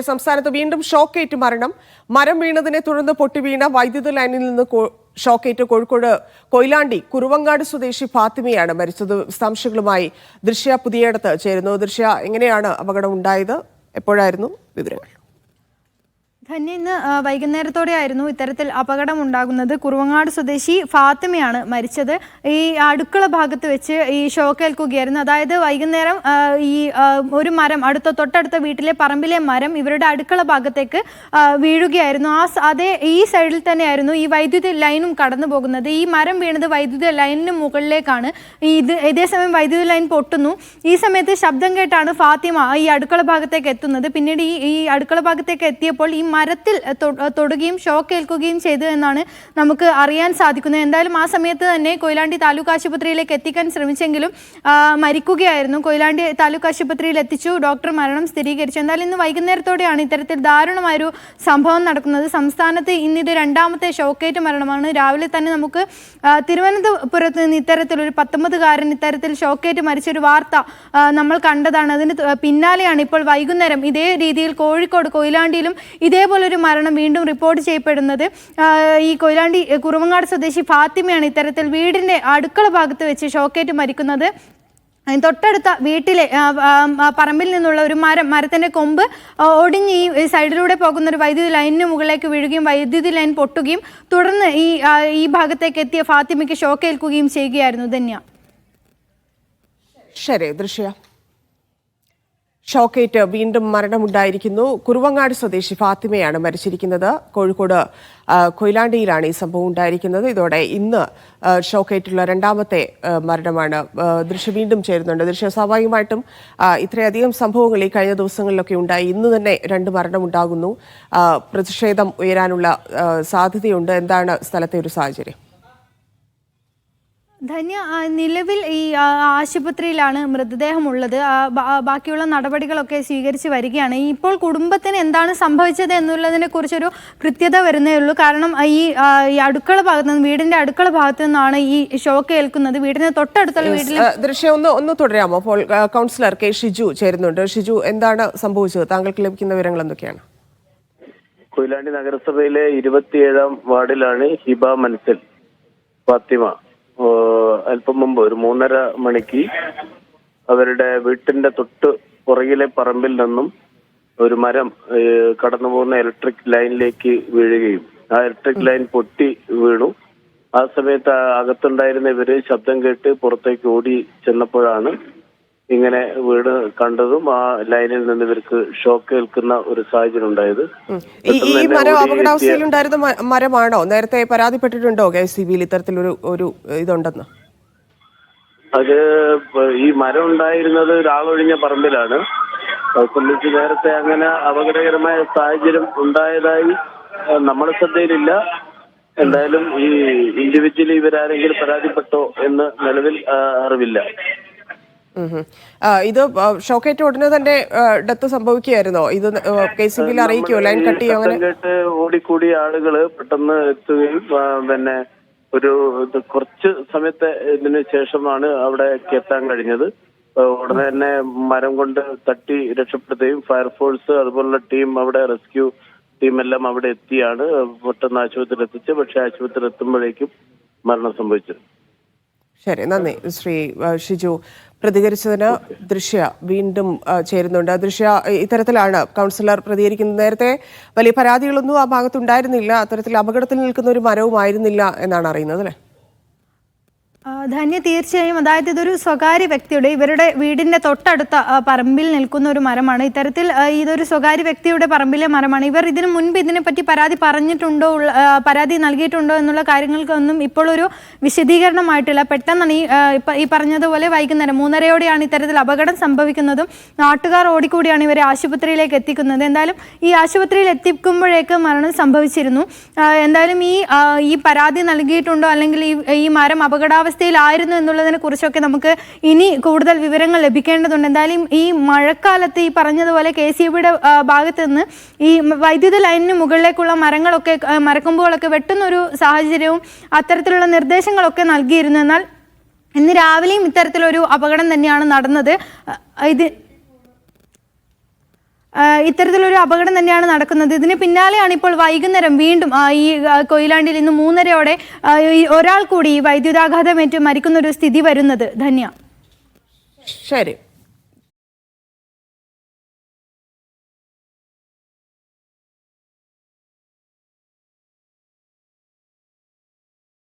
സംസ്ഥാനത്ത് വീണ്ടും ഷോക്കേറ്റ് മരണം. മരം വീണതിനെ തുടർന്ന് പൊട്ടിവീണ വൈദ്യുത ലൈനിൽ നിന്ന് ഷോക്കേറ്റ് കോഴിക്കോട് കൊയിലാണ്ടി കുറുവങ്ങാട് സ്വദേശി ഫാത്തിമയാണ് മരിച്ചത്. വിശദാംശങ്ങളുമായി ദൃശ്യ പുതിയടത്ത് ചേരുന്നു. ദൃശ്യ എങ്ങനെയാണ് അപകടം ഉണ്ടായത്? എപ്പോഴായിരുന്നു വിവരങ്ങൾ? ധന്യ ഇന്ന് വൈകുന്നേരത്തോടെ വൈകുന്നേരത്തോടെയായിരുന്നു ഇത്തരത്തിൽ അപകടം ഉണ്ടാകുന്നത് കുറുവങ്ങാട് സ്വദേശി ഫാത്തിമയാണ് മരിച്ചത്. ഈ അടുക്കള ഭാഗത്ത് വെച്ച് ഈ ഷോക്കേൽക്കുകയായിരുന്നു അതായത് വൈകുന്നേരം ഈ ഒരു മരം അടുത്ത തൊട്ടടുത്ത വീട്ടിലെ പറമ്പിലെ മരം ഇവരുടെ അടുക്കള ഭാഗത്തേക്ക് വീഴുകയായിരുന്നു. ആ അതേ ഈ സൈഡിൽ തന്നെയായിരുന്നു ഈ വൈദ്യുതി ലൈനും കടന്നു പോകുന്നത്. ഈ മരം വീണത് വൈദ്യുതി ലൈനിന് മുകളിലേക്കാണ്. ഇത് ഇതേസമയം വൈദ്യുതി ലൈൻ പൊട്ടുന്നു. ഈ സമയത്ത് ശബ്ദം കേട്ടാണ് ഫാത്തിമ ഈ അടുക്കള ഭാഗത്തേക്ക് എത്തുന്നത്. പിന്നീട് ഈ ഈ അടുക്കള ഭാഗത്തേക്ക് എത്തിയപ്പോൾ ഈ മരത്തിൽ തൊടുകയും ഷോക്ക് ഏൽക്കുകയും ചെയ്തു എന്നാണ് നമുക്ക് അറിയാൻ സാധിക്കുന്നത്. എന്തായാലും ആ സമയത്ത് തന്നെ കൊയിലാണ്ടി താലൂക്ക് ആശുപത്രിയിലേക്ക് എത്തിക്കാൻ ശ്രമിച്ചെങ്കിലും മരിക്കുകയായിരുന്നു. കൊയിലാണ്ടി താലൂക്ക് ആശുപത്രിയിൽ എത്തിച്ചു. ഡോക്ടർ മരണം സ്ഥിരീകരിച്ചു. എന്തായാലും ഇന്ന് വൈകുന്നേരത്തോടെയാണ് ഇത്തരത്തിൽ ദാരുണമായൊരു സംഭവം നടക്കുന്നത്. സംസ്ഥാനത്ത് ഇന്നിത് രണ്ടാമത്തെ ഷോക്കേറ്റ് മരണമാണ്. രാവിലെ തന്നെ നമുക്ക് തിരുവനന്തപുരത്ത് നിന്ന് ഇത്തരത്തിലൊരു പത്തൊമ്പതുകാരൻ ഇത്തരത്തിൽ ഷോക്കേറ്റ് മരിച്ചൊരു വാർത്ത നമ്മൾ കണ്ടതാണ്. അതിന് പിന്നാലെയാണ് ഇപ്പോൾ വൈകുന്നേരം. ഇതേ രീതിയിൽ കോഴിക്കോട് കൊയിലാണ്ടിയിലും ഇതേപോലൊരു മരണം വീണ്ടും റിപ്പോർട്ട് ചെയ്യപ്പെടുന്നത് ഈ കൊയിലാണ്ടി കുറുമങ്ങാട് സ്വദേശി ഫാത്തിമയാണ്. ഇത്തരത്തിൽ വീടിന്റെ അടുക്കള ഭാഗത്ത് വെച്ച് ഷോക്കേറ്റ് മരിക്കുന്നത്. തൊട്ടടുത്ത വീട്ടിലെ പറമ്പിൽ നിന്നുള്ള ഒരു മരം മരത്തിന്റെ കൊമ്പ് ഒടിഞ്ഞ് ഈ സൈഡിലൂടെ പോകുന്ന ഒരു വൈദ്യുതി ലൈനിന് മുകളിലേക്ക് വീഴുകയും വൈദ്യുതി ലൈൻ പൊട്ടുകയും തുടർന്ന് ഈ ഈ ഭാഗത്തേക്ക് എത്തിയ ഫാത്തിമയ്ക്ക് ഷോക്കേൽക്കുകയും ചെയ്യുകയായിരുന്നു ധന്യ. ശരി ദൃശ്യ. ഷോക്കേറ്റ് വീണ്ടും മരണമുണ്ടായിരിക്കുന്നു. കുറുവങ്ങാട് സ്വദേശി ഫാത്തിമയാണ് മരിച്ചിരിക്കുന്നത്. കോഴിക്കോട് കൊയിലാണ്ടിയിലാണ് ഈ സംഭവം ഉണ്ടായിരിക്കുന്നത്. ഇതോടെ ഇന്ന് ഷോക്കേറ്റുള്ള രണ്ടാമത്തെ മരണമാണ്. ദൃശ്യം വീണ്ടും ചേരുന്നുണ്ട്. ദൃശ്യ സ്വാഭാവികമായിട്ടും ഇത്രയധികം സംഭവങ്ങൾ ഈ കഴിഞ്ഞ ദിവസങ്ങളിലൊക്കെ ഉണ്ടായി. ഇന്ന് തന്നെ രണ്ട് മരണമുണ്ടാകുന്നു. പ്രതിഷേധം ഉയരാനുള്ള സാധ്യതയുണ്ട്. എന്താണ് സ്ഥലത്തെ ഒരു സാഹചര്യം? ധന്യ ആ, നിലവിൽ ഈ ആശുപത്രിയിലാണ് മൃതദേഹം ഉള്ളത് ബാക്കിയുള്ള നടപടികളൊക്കെ സ്വീകരിച്ച് വരികയാണ്. ഇപ്പോൾ കുടുംബത്തിന് എന്താണ് സംഭവിച്ചത് എന്നുള്ളതിനെ കുറിച്ചൊരു കൃത്യത വരുന്നേ ഉള്ളൂ. കാരണം ഈ അടുക്കള ഭാഗത്ത് നിന്ന് വീടിന്റെ അടുക്കള ഭാഗത്ത് നിന്നാണ് ഈ ഷോക്ക് ഏൽക്കുന്നത്. വീടിന്റെ തൊട്ടടുത്തുള്ള വീട്ടിൽ ദൃശ്യം ഒന്ന് ഒന്ന് തുടരാമോ? അപ്പോൾ കൗൺസിലർ കെ ഷിജു ചേരുന്നുണ്ട്. ഷിജു എന്താണ് സംഭവിച്ചത്? താങ്കൾക്ക് ലഭിക്കുന്ന വിവരങ്ങൾ എന്തൊക്കെയാണ്? കൊയിലാണ്ടി നഗരസഭയിലെ ഇരുപത്തിയേഴാം വാർഡിലാണ് ഹിബ മനസ്സിൽ ഫാത്തിമ. അല്പം മുമ്പ് ഒരു മൂന്നര മണിക്ക് അവരുടെ വീട്ടിന്റെ തൊട്ട് പുറകിലെ പറമ്പിൽ നിന്നും ഒരു മരം കടന്നു പോകുന്ന ഇലക്ട്രിക് ലൈനിലേക്ക് വീഴുകയും ആ ഇലക്ട്രിക് ലൈൻ പൊട്ടി വീണു. ആ സമയത്ത് അകത്തുണ്ടായിരുന്ന ഇവർ ശബ്ദം കേട്ട് പുറത്തേക്ക് ഓടി ചെന്നപ്പോഴാണ് ഇങ്ങനെ വീട് കണ്ടതും ആ ലൈനിൽ നിന്ന് ഇവർക്ക് ഷോക്ക് ഏൽക്കുന്ന ഒരു സാഹചര്യം ഉണ്ടായത്. ഈ മരം അപകടാവസ്ഥയിലുണ്ടായിരുന്ന മരമാണോ? നേരത്തെ പരാതിപ്പെട്ടിട്ടുണ്ടോ കെ സി ബിയിൽ ഇത്തരത്തിലൊരു ഒരു ഇതുണ്ടെന്ന്? അത് ഈ മരം ഉണ്ടായിരുന്നത് ഒരാളൊഴിഞ്ഞ പറമ്പിലാണ്. സംബന്ധിച്ച് നേരത്തെ അങ്ങനെ അപകടകരമായ സാഹചര്യം ഉണ്ടായതായി നമ്മുടെ ശ്രദ്ധയിലില്ല. എന്തായാലും ഈ ഇൻഡിവിജ്വലി ഇവരാരെങ്കിലും പരാതിപ്പെട്ടോ എന്ന് നിലവിൽ അറിവില്ല. ഇത് ഷോക്കേറ്റ് ഉടനെ തന്നെ ഡെത്ത് സംഭവിക്കുകയായിരുന്നോ? ഇത് കെ സി ബിയിൽ അറിയിക്കുമോ ലൈൻ കട്ട് ചെയ്യാൻ അങ്ങനെ? ഓടിക്കൂടിയ ആളുകൾ പെട്ടെന്ന് എത്തുകയും പിന്നെ ഒരു കുറച്ച് സമയത്തെ ഇതിന് ശേഷമാണ് അവിടെ എത്താൻ കഴിഞ്ഞത്. ഉടനെ തന്നെ മരം കൊണ്ട് തട്ടി രക്ഷപ്പെടുത്തുകയും ഫയർഫോഴ്സ് അതുപോലുള്ള ടീം അവിടെ റെസ്ക്യൂ ടീം എല്ലാം അവിടെ എത്തിയാണ്. പെട്ടെന്ന് ആശുപത്രിയിൽ എത്തിച്ച് പക്ഷെ ആശുപത്രിയിൽ എത്തുമ്പോഴേക്കും മരണം സംഭവിച്ചത്. ശരി നന്ദി. ശ്രീ ഷിജു പ്രതികരിച്ചതിന് ദൃശ്യ വീണ്ടും ചേരുന്നുണ്ട്. ദൃശ്യ ഇത്തരത്തിലാണ് കൗൺസിലർ പ്രതികരിക്കുന്നത്. നേരത്തെ വലിയ പരാതികളൊന്നും ആ ഭാഗത്തുണ്ടായിരുന്നില്ല. അത്തരത്തിൽ അപകടത്തിൽ നിൽക്കുന്ന ഒരു മരവുമായിരുന്നില്ല എന്നാണ് അറിയുന്നത് അല്ലേ? ധന്യ തീർച്ചയായും. അതായത് ഇതൊരു സ്വകാര്യ വ്യക്തിയുടെ ഇവരുടെ വീടിന്റെ തൊട്ടടുത്ത പറമ്പിൽ നിൽക്കുന്ന ഒരു മരമാണ്. ഇത്തരത്തിൽ ഇതൊരു സ്വകാര്യ വ്യക്തിയുടെ പറമ്പിലെ മരമാണ്. ഇവർ ഇതിനു മുൻപ് ഇതിനെപ്പറ്റി പരാതി പറഞ്ഞിട്ടുണ്ടോ പരാതി നൽകിയിട്ടുണ്ടോ എന്നുള്ള കാര്യങ്ങൾക്കൊന്നും ഇപ്പോൾ ഒരു വിശദീകരണമായിട്ടില്ല. പെട്ടെന്നാണ് ഈ ഈ പറഞ്ഞതുപോലെ വൈകുന്നേരം മൂന്നരയോടെയാണ് ഇത്തരത്തിൽ അപകടം സംഭവിക്കുന്നതും. നാട്ടുകാർ ഓടിക്കൂടിയാണ് ഇവരെ ആശുപത്രിയിലേക്ക് എത്തിക്കുന്നത്. എന്തായാലും ഈ ആശുപത്രിയിൽ എത്തിക്കുമ്പോഴേക്ക് മരണം സംഭവിച്ചിരുന്നു. എന്തായാലും ഈ ഈ പരാതി നൽകിയിട്ടുണ്ടോ അല്ലെങ്കിൽ ഈ മരം മരം അപകടാവസ്ഥയിലായിരുന്നു എന്നുള്ളതിനെ കുറിച്ചൊക്കെ നമുക്ക് ഇനി കൂടുതൽ വിവരങ്ങൾ ലഭിക്കേണ്ടതുണ്ട്. എന്തായാലും ഈ മഴക്കാലത്ത് ഈ പറഞ്ഞതുപോലെ കെ സി ബിയുടെ ഭാഗത്ത് നിന്ന് ഈ വൈദ്യുത ലൈനിന് മുകളിലേക്കുള്ള മരങ്ങളൊക്കെ മരക്കൊമ്പുകളൊക്കെ വെട്ടുന്ന ഒരു സാഹചര്യവും അത്തരത്തിലുള്ള നിർദ്ദേശങ്ങളൊക്കെ നൽകിയിരുന്നു. എന്നാൽ ഇന്ന് രാവിലെയും ഇത്തരത്തിലൊരു അപകടം തന്നെയാണ് നടന്നത്. ഇത് ഇത്തരത്തിലൊരു അപകടം തന്നെയാണ് നടക്കുന്നത്. ഇതിന് പിന്നാലെയാണ് ഇപ്പോൾ വൈകുന്നേരം വീണ്ടും ഈ കൊയിലാണ്ടിൽ ഇന്ന് മൂന്നരയോടെ ഒരാൾ കൂടി വൈദ്യുതാഘാതമേറ്റ് മരിക്കുന്ന ഒരു സ്ഥിതി വരുന്നത്. ധന്യ. ശരി.